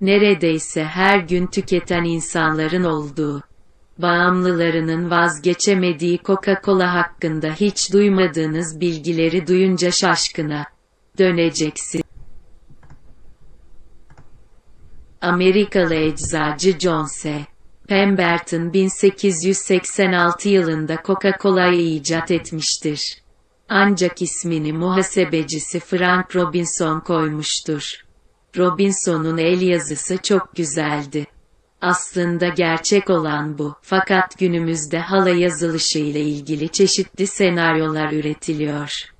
neredeyse her gün tüketen insanların olduğu, bağımlılarının vazgeçemediği Coca-Cola hakkında hiç duymadığınız bilgileri duyunca şaşkına döneceksin. Amerikalı eczacı John S. Pemberton 1886 yılında Coca-Cola'yı icat etmiştir. Ancak ismini muhasebecisi Frank Robinson koymuştur. Robinson'un el yazısı çok güzeldi. Aslında gerçek olan bu. Fakat günümüzde hala yazılışı ile ilgili çeşitli senaryolar üretiliyor.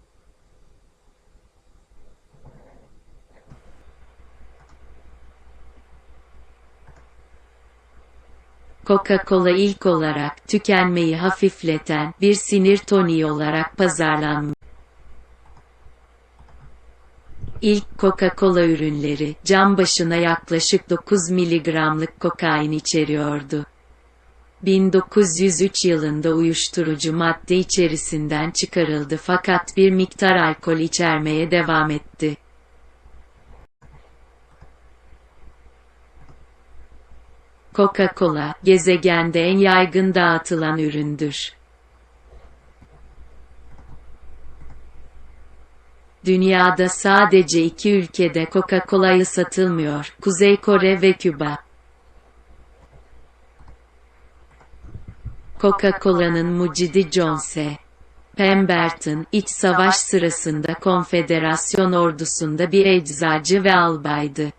Coca-Cola ilk olarak tükenmeyi hafifleten bir sinir toniği olarak pazarlanmış. İlk Coca-Cola ürünleri, cam başına yaklaşık 9 miligramlık kokain içeriyordu. 1903 yılında uyuşturucu madde içerisinden çıkarıldı fakat bir miktar alkol içermeye devam etti. Coca-Cola, gezegende en yaygın dağıtılan üründür. Dünyada sadece iki ülkede Coca-Cola'yı satılmıyor, Kuzey Kore ve Küba. Coca-Cola'nın mucidi John C. Pemberton, iç savaş sırasında konfederasyon ordusunda bir eczacı ve albaydı.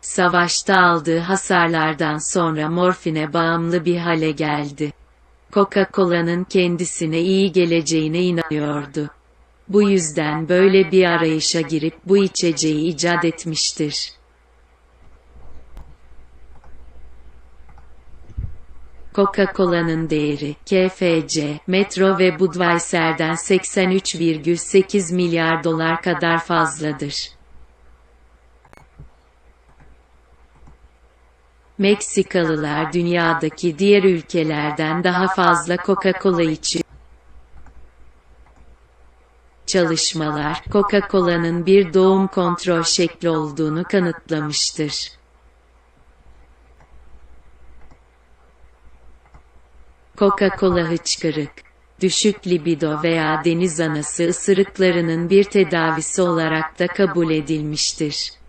Savaşta aldığı hasarlardan sonra morfine bağımlı bir hale geldi. Coca-Cola'nın kendisine iyi geleceğine inanıyordu. Bu yüzden böyle bir arayışa girip bu içeceği icat etmiştir. Coca-Cola'nın değeri, KFC, Metro ve Budweiser'den 83,8 milyar dolar kadar fazladır. Meksikalılar dünyadaki diğer ülkelerden daha fazla Coca-Cola içiyor. Çalışmalar, Coca-Cola'nın bir doğum kontrol şekli olduğunu kanıtlamıştır. Coca-Cola hıçkırık, düşük libido veya deniz anası ısırıklarının bir tedavisi olarak da kabul edilmiştir.